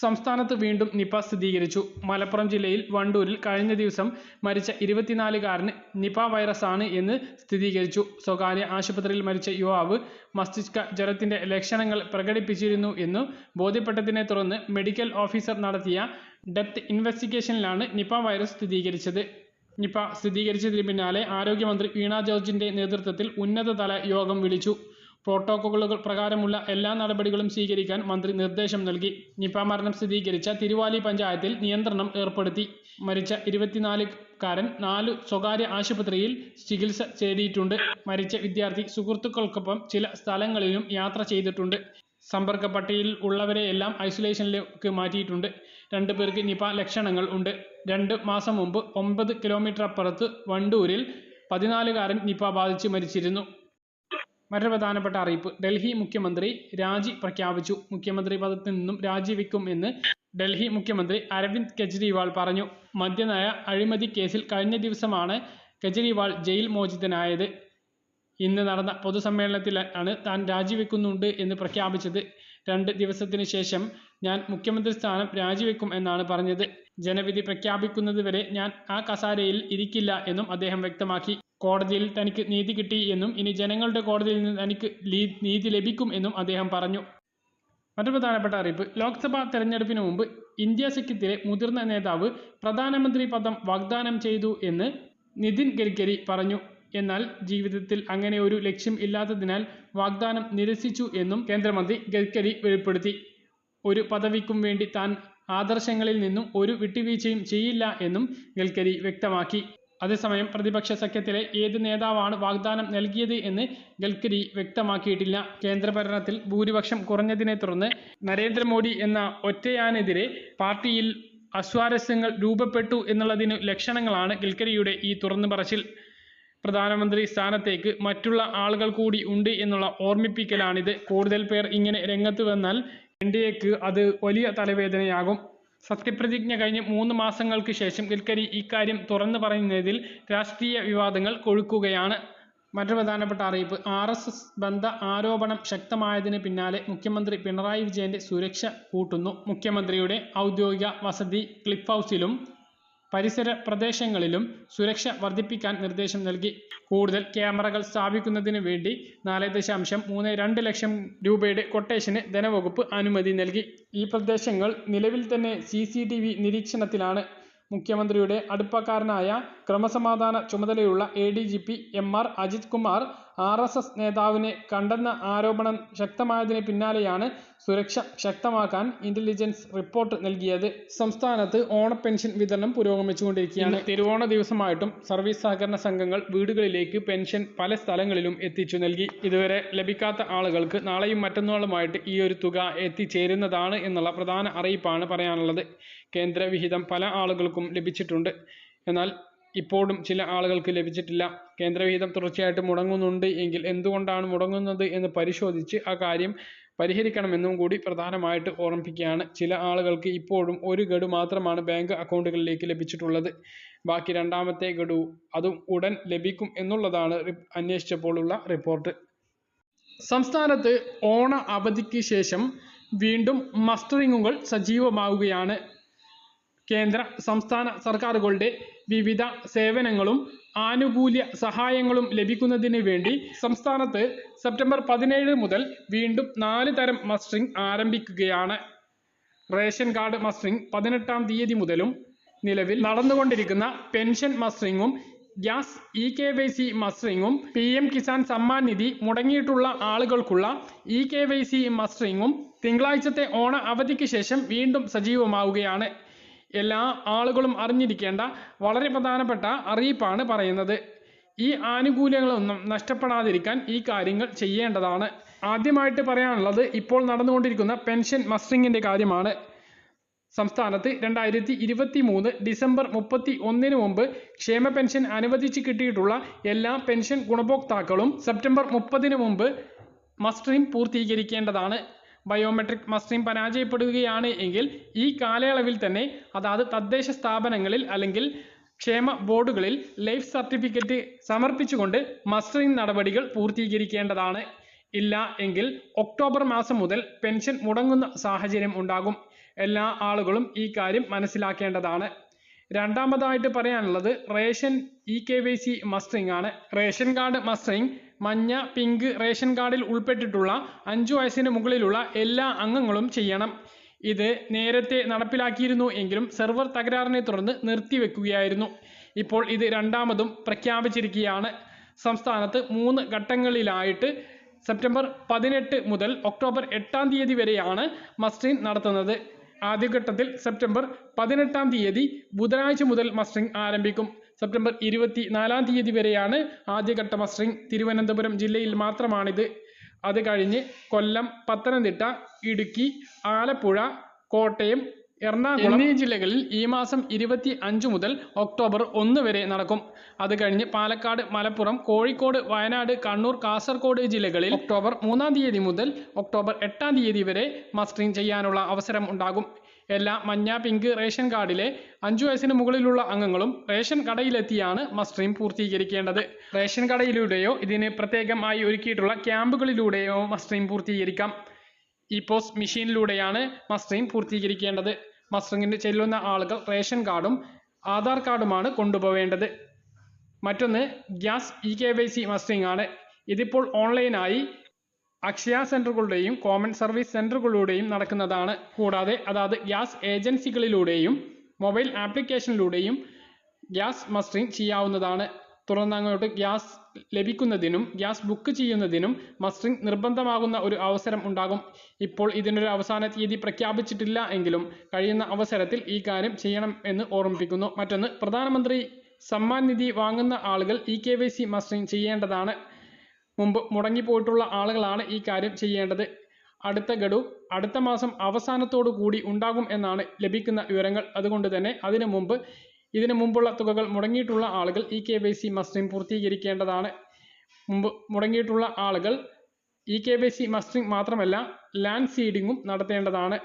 സംസ്ഥാനത്ത് വീണ്ടും നിപ സ്ഥിരീകരിച്ചു. മലപ്പുറം ജില്ലയിൽ വണ്ടൂരിൽ കഴിഞ്ഞ ദിവസം മരിച്ച ഇരുപത്തിനാലുകാരന് നിപ വൈറസ് ആണ് എന്ന് സ്ഥിരീകരിച്ചു. സ്വകാര്യ ആശുപത്രിയിൽ മരിച്ച യുവാവ് മസ്തിഷ്ക ജ്വരത്തിന്റെ ലക്ഷണങ്ങൾ പ്രകടിപ്പിച്ചിരുന്നു എന്ന് ബോധ്യപ്പെട്ടതിനെ തുടർന്ന് മെഡിക്കൽ ഓഫീസർ നടത്തിയ ഡെപ്ത് ഇൻവെസ്റ്റിഗേഷനിലാണ് നിപ വൈറസ് സ്ഥിരീകരിച്ചത്. നിപ സ്ഥിരീകരിച്ചതിന് പിന്നാലെ ആരോഗ്യമന്ത്രി വീണ ജോർജിന്റെ നേതൃത്വത്തിൽ ഉന്നതതല യോഗം വിളിച്ചു. പ്രോട്ടോക്കോളുകൾ പ്രകാരമുള്ള എല്ലാ നടപടികളും സ്വീകരിക്കാൻ മന്ത്രി നിർദ്ദേശം നൽകി. നിപ മരണം സ്ഥിരീകരിച്ച തിരുവാലി പഞ്ചായത്തിൽ നിയന്ത്രണം ഏർപ്പെടുത്തി. മരിച്ച ഇരുപത്തിനാലുകാരൻ നാല് സ്വകാര്യ ആശുപത്രിയിൽ ചികിത്സ തേടിയിട്ടുണ്ട്. മരിച്ച വിദ്യാർത്ഥി സുഹൃത്തുക്കൾക്കൊപ്പം ചില സ്ഥലങ്ങളിലും യാത്ര ചെയ്തിട്ടുണ്ട്. സമ്പർക്ക പട്ടികയിൽ ഉള്ളവരെയെല്ലാം ഐസൊലേഷനിലേക്ക് മാറ്റിയിട്ടുണ്ട്. രണ്ടു പേർക്ക് നിപ ലക്ഷണങ്ങൾ ഉണ്ട്. രണ്ട് മാസം മുമ്പ് ഒമ്പത് കിലോമീറ്റർ അപ്പുറത്ത് വണ്ടൂരിൽ പതിനാലുകാരൻ നിപ ബാധിച്ച് മരിച്ചിരുന്നു. മറ്റൊരു പ്രധാനപ്പെട്ട അറിയിപ്പ്. ഡൽഹി മുഖ്യമന്ത്രി രാജി പ്രഖ്യാപിച്ചു. മുഖ്യമന്ത്രി പദത്തിൽ നിന്നും രാജിവെക്കും എന്ന് ഡൽഹി മുഖ്യമന്ത്രി അരവിന്ദ് കെജ്രിവാൾ പറഞ്ഞു. മദ്യനയ അഴിമതി കേസിൽ കഴിഞ്ഞ ദിവസമാണ് കെജ്രിവാൾ ജയിൽ മോചിതനായത്. ഇന്ന് നടന്ന പൊതുസമ്മേളനത്തിൽ ആണ് താൻ രാജിവെക്കുന്നുണ്ട് എന്ന് പ്രഖ്യാപിച്ചത്. രണ്ട് ദിവസത്തിന് ശേഷം ഞാൻ മുഖ്യമന്ത്രി സ്ഥാനം രാജിവെക്കും എന്നാണ് പറഞ്ഞത്. ജനവിധി പ്രഖ്യാപിക്കുന്നതുവരെ ഞാൻ ആ കസാരയിൽ ഇരിക്കില്ല എന്നും അദ്ദേഹം വ്യക്തമാക്കി. കോടതിയിൽ തനിക്ക് നീതി കിട്ടി എന്നും ഇനി ജനങ്ങളുടെ കോടതിയിൽ നിന്ന് തനിക്ക് നീതി ലഭിക്കും എന്നും അദ്ദേഹം പറഞ്ഞു. മറ്റൊരു പ്രധാനപ്പെട്ട അറിയിപ്പ്. ലോക്സഭാ തെരഞ്ഞെടുപ്പിന് മുമ്പ് ഇന്ത്യ സഖ്യത്തിലെ മുതിർന്ന നേതാവ് പ്രധാനമന്ത്രി പദം വാഗ്ദാനം ചെയ്തു എന്ന് നിതിൻ ഗഡ്കരി പറഞ്ഞു. എന്നാൽ ജീവിതത്തിൽ അങ്ങനെ ഒരു ലക്ഷ്യം ഇല്ലാത്തതിനാൽ വാഗ്ദാനം നിരസിച്ചു എന്നും കേന്ദ്രമന്ത്രി ഗഡ്കരി വെളിപ്പെടുത്തി. ഒരു പദവിക്കും വേണ്ടി താൻ ആദർശങ്ങളിൽ നിന്നും ഒരു വിട്ടുവീഴ്ചയും ചെയ്യില്ല എന്നും ഗൽക്കരി വ്യക്തമാക്കി. അതേസമയം പ്രതിപക്ഷ സഖ്യത്തിലെ ഏത് നേതാവാണ് വാഗ്ദാനം നൽകിയത് എന്ന് ഗഡ്കരി വ്യക്തമാക്കിയിട്ടില്ല. കേന്ദ്രഭരണത്തിൽ ഭൂരിപക്ഷം കുറഞ്ഞതിനെ തുടർന്ന് നരേന്ദ്രമോദി എന്ന ഒറ്റയാനെതിരെ പാർട്ടിയിൽ അസ്വാരസ്യങ്ങൾ രൂപപ്പെട്ടു എന്നുള്ളതിനു ലക്ഷണങ്ങളാണ് ഗൽക്കരിയുടെ ഈ തുറന്നു പറച്ചിൽ പ്രധാനമന്ത്രി സ്ഥാനത്തേക്ക് മറ്റുള്ള ആളുകൾ കൂടി ഉണ്ട് എന്നുള്ള ഓർമ്മിപ്പിക്കലാണിത്. കൂടുതൽ പേർ ഇങ്ങനെ രംഗത്ത് വന്നാൽ എൻ ഡി എക്ക് അത് വലിയ തലവേദനയാകും. സത്യപ്രതിജ്ഞ കഴിഞ്ഞ് മൂന്ന് മാസങ്ങൾക്ക് ശേഷം ഗഡ്കരി ഇക്കാര്യം തുറന്നു പറയുന്നതിൽ രാഷ്ട്രീയ വിവാദങ്ങൾ കൊഴുക്കുകയാണ്. മറ്റൊരു പ്രധാനപ്പെട്ട അറിയിപ്പ് ആർ എസ് എസ് ബന്ധ ആരോപണം ശക്തമായതിന് പിന്നാലെ മുഖ്യമന്ത്രി പിണറായി വിജയന്റെ സുരക്ഷ കൂട്ടുന്നു. മുഖ്യമന്ത്രിയുടെ ഔദ്യോഗിക വസതി ക്ലിഫ് ഹൗസിലും പരിസര പ്രദേശങ്ങളിലും സുരക്ഷ വർദ്ധിപ്പിക്കാൻ നിർദ്ദേശം നൽകി. കൂടുതൽ ക്യാമറകൾ സ്ഥാപിക്കുന്നതിന് വേണ്ടി നാല് ദശാംശം മൂന്ന് രണ്ട് ലക്ഷം രൂപയുടെ കൊട്ടേഷന് ധനവകുപ്പ് അനുമതി നൽകി. ഈ പ്രദേശങ്ങൾ നിലവിൽ തന്നെ സി സി ടി വി നിരീക്ഷണത്തിലാണ്. മുഖ്യമന്ത്രിയുടെ അടുപ്പക്കാരനായ ക്രമസമാധാന ചുമതലയുള്ള A D G P M R Ajith Kumar R S S നേതാവിനെ കണ്ടെന്ന ആരോപണം ശക്തമായതിന് പിന്നാലെയാണ് സുരക്ഷ ശക്തമാക്കാൻ ഇന്റലിജൻസ് റിപ്പോർട്ട് നൽകിയത്. സംസ്ഥാനത്ത് ഓണ പെൻഷൻ വിതരണം പുരോഗമിച്ചുകൊണ്ടിരിക്കുകയാണ്. തിരുവോണ ദിവസമായിട്ടും സർവീസ് സഹകരണ സംഘങ്ങൾ വീടുകളിലേക്ക് പെൻഷൻ പല സ്ഥലങ്ങളിലും എത്തിച്ചു നൽകി. ഇതുവരെ ലഭിക്കാത്ത ആളുകൾക്ക് നാളെയും മറ്റന്നാളുമായിട്ട് ഈ ഒരു തുക എത്തിച്ചേരുന്നതാണ് എന്നുള്ള പ്രധാന അറിയിപ്പാണ് പറയാനുള്ളത്. കേന്ദ്ര വിഹിതം പല ആളുകൾക്കും ലഭിച്ചിട്ടുണ്ട്. എന്നാൽ ഇപ്പോഴും ചില ആളുകൾക്ക് ലഭിച്ചിട്ടില്ല. കേന്ദ്രവിഹിതം തുടർച്ചയായിട്ട് മുടങ്ങുന്നുണ്ട് എങ്കിൽ എന്തുകൊണ്ടാണ് മുടങ്ങുന്നത് എന്ന് പരിശോധിച്ച് ആ കാര്യം പരിഹരിക്കണമെന്നും കൂടി പ്രധാനമായിട്ട് ഓർമ്മിപ്പിക്കുകയാണ്. ചില ആളുകൾക്ക് ഇപ്പോഴും ഒരു ഗഡു മാത്രമാണ് ബാങ്ക് അക്കൗണ്ടുകളിലേക്ക് ലഭിച്ചിട്ടുള്ളത്. ബാക്കി രണ്ടാമത്തെ ഗഡു അതും ഉടൻ ലഭിക്കും എന്നുള്ളതാണ് അന്വേഷിച്ചപ്പോഴുള്ള റിപ്പോർട്ട്. സംസ്ഥാനത്ത് ഓണ അവധിക്ക് ശേഷം വീണ്ടും മസ്റ്ററിങ്ങുകൾ സജീവമാവുകയാണ്. കേന്ദ്ര സംസ്ഥാന സർക്കാരുകളുടെ വിവിധ സേവനങ്ങളും ആനുകൂല്യ സഹായങ്ങളും ലഭിക്കുന്നതിന് വേണ്ടി സംസ്ഥാനത്ത് സെപ്റ്റംബർ പതിനേഴ് മുതൽ വീണ്ടും നാല് തരം മസ്റ്ററിംഗ് ആരംഭിക്കുകയാണ്. റേഷൻ കാർഡ് മസ്റ്ററിംഗ് പതിനെട്ടാം തീയതി മുതലും നിലവിൽ നടന്നുകൊണ്ടിരിക്കുന്ന pension മസ്റ്ററിങ്ങും gas E K Y C മസ്റ്ററിങ്ങും P M Kisan Samman Nidhi മുടങ്ങിയിട്ടുള്ള ആളുകൾക്കുള്ള ഇ കെ വൈ സി മസ്റ്ററിങ്ങും തിങ്കളാഴ്ചത്തെ ഓണ അവധിക്ക് ശേഷം വീണ്ടും സജീവമാവുകയാണ്. എല്ലാ ആളുകളും അറിഞ്ഞിരിക്കേണ്ട വളരെ പ്രധാനപ്പെട്ട അറിയിപ്പാണ് പറയുന്നത്. ഈ ആനുകൂല്യങ്ങളൊന്നും നഷ്ടപ്പെടാതിരിക്കാൻ ഈ കാര്യങ്ങൾ ചെയ്യേണ്ടതാണ്. ആദ്യമായിട്ട് പറയാനുള്ളത് ഇപ്പോൾ നടന്നുകൊണ്ടിരിക്കുന്ന പെൻഷൻ മസ്റ്ററിങ്ങിന്റെ കാര്യമാണ്. സംസ്ഥാനത്ത് രണ്ടായിരത്തി ഇരുപത്തി മൂന്ന് ഡിസംബർ മുപ്പത്തി ഒന്നിന് മുമ്പ് ക്ഷേമ പെൻഷൻ അനുവദിച്ച് കിട്ടിയിട്ടുള്ള എല്ലാ പെൻഷൻ ഗുണഭോക്താക്കളും സെപ്റ്റംബർ മുപ്പതിന് മുമ്പ് മസ്റ്ററിംഗ് പൂർത്തീകരിക്കേണ്ടതാണ്. ബയോമെട്രിക് മസ്റ്ററിംഗ് പരാജയപ്പെടുകയാണ് എങ്കിൽ ഈ കാലയളവിൽ തന്നെ അതാത് തദ്ദേശ സ്ഥാപനങ്ങളിൽ അല്ലെങ്കിൽ ക്ഷേമ ബോർഡുകളിൽ ലൈഫ് സർട്ടിഫിക്കറ്റ് സമർപ്പിച്ചുകൊണ്ട് മസ്റ്ററിംഗ് നടപടികൾ പൂർത്തീകരിക്കേണ്ടതാണ്. ഇല്ല എങ്കിൽ ഒക്ടോബർ മാസം മുതൽ പെൻഷൻ മുടങ്ങുന്ന സാഹചര്യം ഉണ്ടാകും. എല്ലാ ആളുകളും ഈ കാര്യം മനസ്സിലാക്കേണ്ടതാണ്. രണ്ടാമതായിട്ട് പറയാനുള്ളത് ration E K Y C mustering ആണ്. റേഷൻ കാർഡ് മസ്റ്ററിംഗ് മഞ്ഞ പിങ്ക് റേഷൻ കാർഡിൽ ഉൾപ്പെട്ടിട്ടുള്ള അഞ്ചു വയസ്സിന് മുകളിലുള്ള എല്ലാ അംഗങ്ങളും ചെയ്യണം. ഇത് നേരത്തെ നടപ്പിലാക്കിയിരുന്നു എങ്കിലും സെർവർ തകരാറിനെ തുടർന്ന് നിർത്തിവെക്കുകയായിരുന്നു. ഇപ്പോൾ ഇത് രണ്ടാമതും പ്രഖ്യാപിച്ചിരിക്കുകയാണ്. സംസ്ഥാനത്ത് മൂന്ന് ഘട്ടങ്ങളിലായിട്ട് സെപ്റ്റംബർ പതിനെട്ട് മുതൽ ഒക്ടോബർ എട്ടാം തീയതി വരെയാണ് മസ്റ്ററിംഗ് നടത്തുന്നത്. ആദ്യഘട്ടത്തിൽ സെപ്റ്റംബർ പതിനെട്ടാം തീയതി ബുധനാഴ്ച മുതൽ മസ്റ്ററിംഗ് ആരംഭിക്കും. സെപ്റ്റംബർ ഇരുപത്തി നാലാം തീയതി വരെയാണ് ആദ്യഘട്ട മസ്റ്ററിംഗ് തിരുവനന്തപുരം ജില്ലയിൽ മാത്രമാണിത്. അത് കഴിഞ്ഞ് കൊല്ലം പത്തനംതിട്ട ഇടുക്കി ആലപ്പുഴ കോട്ടയം എറണാകുളം എന്നീ ജില്ലകളിൽ ഈ മാസം ഇരുപത്തി അഞ്ച് മുതൽ ഒക്ടോബർ ഒന്ന് വരെ നടക്കും. അത് കഴിഞ്ഞ് പാലക്കാട് മലപ്പുറം കോഴിക്കോട് വയനാട് കണ്ണൂർ കാസർഗോഡ് ജില്ലകളിൽ ഒക്ടോബർ മൂന്നാം തീയതി മുതൽ ഒക്ടോബർ എട്ടാം തീയതി വരെ മസ്റ്ററിംഗ് ചെയ്യാനുള്ള അവസരം ഉണ്ടാകും. എല്ലാ മഞ്ഞ പിങ്ക് റേഷൻ കാർഡിലെ അഞ്ചു വയസ്സിന് മുകളിലുള്ള അംഗങ്ങളും റേഷൻ കടയിലെത്തിയാണ് മസ്റ്ററിംഗ് പൂർത്തീകരിക്കേണ്ടത്. റേഷൻ കടയിലൂടെയോ ഇതിന് പ്രത്യേകമായി ഒരുക്കിയിട്ടുള്ള ക്യാമ്പുകളിലൂടെയോ മസ്റ്ററിംഗ് പൂർത്തീകരിക്കാം. ഇ പോസ്റ്റ് മെഷീനിലൂടെയാണ് മസ്റ്ററിംഗ് പൂർത്തീകരിക്കേണ്ടത്. മസ്റ്ററിംഗിന് ചെല്ലുന്ന ആളുകൾ റേഷൻ കാർഡും ആധാർ കാർഡുമാണ് കൊണ്ടുപോവേണ്ടത്. മറ്റൊന്ന് gas e K Y C mustering ആണ്. ഇതിപ്പോൾ ഓൺലൈനായി അക്ഷയ സെന്ററുകളുടെയും കോമൺ സർവീസ് സെന്ററുകളുടെയും നടക്കുന്നതാണ്. കൂടാതെ അതാത് ഗ്യാസ് ഏജൻസികളിലൂടെയും മൊബൈൽ ആപ്ലിക്കേഷനിലൂടെയും ഗ്യാസ് മസ്റ്ററിംഗ് ചെയ്യാവുന്നതാണ്. തുടർന്ന് അങ്ങോട്ട് ഗ്യാസ് ലഭിക്കുന്നതിനും ഗ്യാസ് ബുക്ക് ചെയ്യുന്നതിനും മസ്റ്ററിംഗ് നിർബന്ധമാകുന്ന ഒരു അവസരം ഉണ്ടാകും. ഇപ്പോൾ ഇതിനൊരു അവസാന തീയതി പ്രഖ്യാപിച്ചിട്ടില്ല എങ്കിലും കഴിയുന്ന അവസരത്തിൽ ഈ കാര്യം ചെയ്യണം എന്ന് ഓർമ്മിപ്പിക്കുന്നു. മറ്റൊന്ന് പ്രധാനമന്ത്രി സമ്മാൻ നിധി വാങ്ങുന്ന ആളുകൾ E K Y C mustering ചെയ്യേണ്ടതാണ്. മുമ്പ് മുടങ്ങിപ്പോയിട്ടുള്ള ആളുകളാണ് ഈ കാര്യം ചെയ്യേണ്ടത്. അടുത്ത ഗഡു അടുത്ത മാസം അവസാനത്തോടു കൂടി ഉണ്ടാകും എന്നാണ് ലഭിക്കുന്ന വിവരങ്ങൾ. അതുകൊണ്ട് തന്നെ അതിനു മുമ്പ് ഇതിനു മുമ്പുള്ള തുകകൾ മുടങ്ങിയിട്ടുള്ള ആളുകൾ E K Y C mustering പൂർത്തീകരിക്കേണ്ടതാണ്. മുമ്പ് മുടങ്ങിയിട്ടുള്ള ആളുകൾ E K Y C mustering മാത്രമല്ല ലാൻഡ് സീഡിങ്ങും നടത്തേണ്ടതാണ്.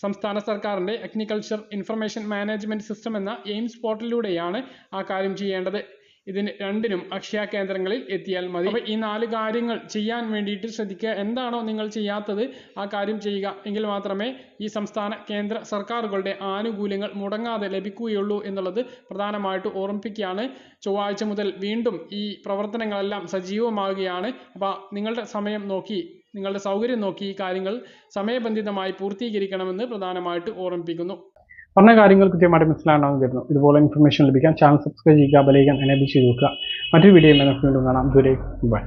സംസ്ഥാന സർക്കാരിന്റെ അഗ്രികൾച്ചർ ഇൻഫർമേഷൻ മാനേജ്മെന്റ് സിസ്റ്റം എന്ന എയിംസ് പോർട്ടലിലൂടെയാണ് ആ കാര്യം ചെയ്യേണ്ടത്. ഇതിന് രണ്ടിനും അക്ഷയ കേന്ദ്രങ്ങളിൽ എത്തിയാൽ മതി. അപ്പോൾ ഈ നാല് കാര്യങ്ങൾ ചെയ്യാൻ വേണ്ടിയിട്ട് ശ്രദ്ധിക്കുക. എന്താണോ നിങ്ങൾ ചെയ്യാത്തത് ആ കാര്യം ചെയ്യുക. എങ്കിൽ മാത്രമേ ഈ സംസ്ഥാന കേന്ദ്ര സർക്കാരുകളുടെ ആനുകൂല്യങ്ങൾ മുടങ്ങാതെ ലഭിക്കുകയുള്ളൂ എന്നുള്ളത് പ്രധാനമായിട്ട് ഓർമ്മിപ്പിക്കുകയാണ്. ചൊവ്വാഴ്ച മുതൽ വീണ്ടും ഈ പ്രവർത്തനങ്ങളെല്ലാം സജീവമാവുകയാണ് അപ്പോൾ നിങ്ങളുടെ സമയം നോക്കി നിങ്ങളുടെ സൗകര്യം നോക്കി ഈ കാര്യങ്ങൾ സമയബന്ധിതമായി പൂർത്തീകരിക്കണമെന്ന് പ്രധാനമായിട്ട് ഓർമ്മിപ്പിക്കുന്നു. പറഞ്ഞ കാര്യങ്ങൾ കൃത്യമായിട്ട് മനസ്സിലാണെന്ന് കരുതുന്നു. ഇതുപോലെ ഇൻഫർമേഷൻ ലഭിക്കാൻ ചാനൽ സബ്സ്ക്രൈബ് ചെയ്യുക ബലയിക്കാൻ എനേബിൾ ചെയ്ത് നോക്കുക മറ്റൊരു വീഡിയോ വീണ്ടും കാണാം. ദൂരെ ബൈ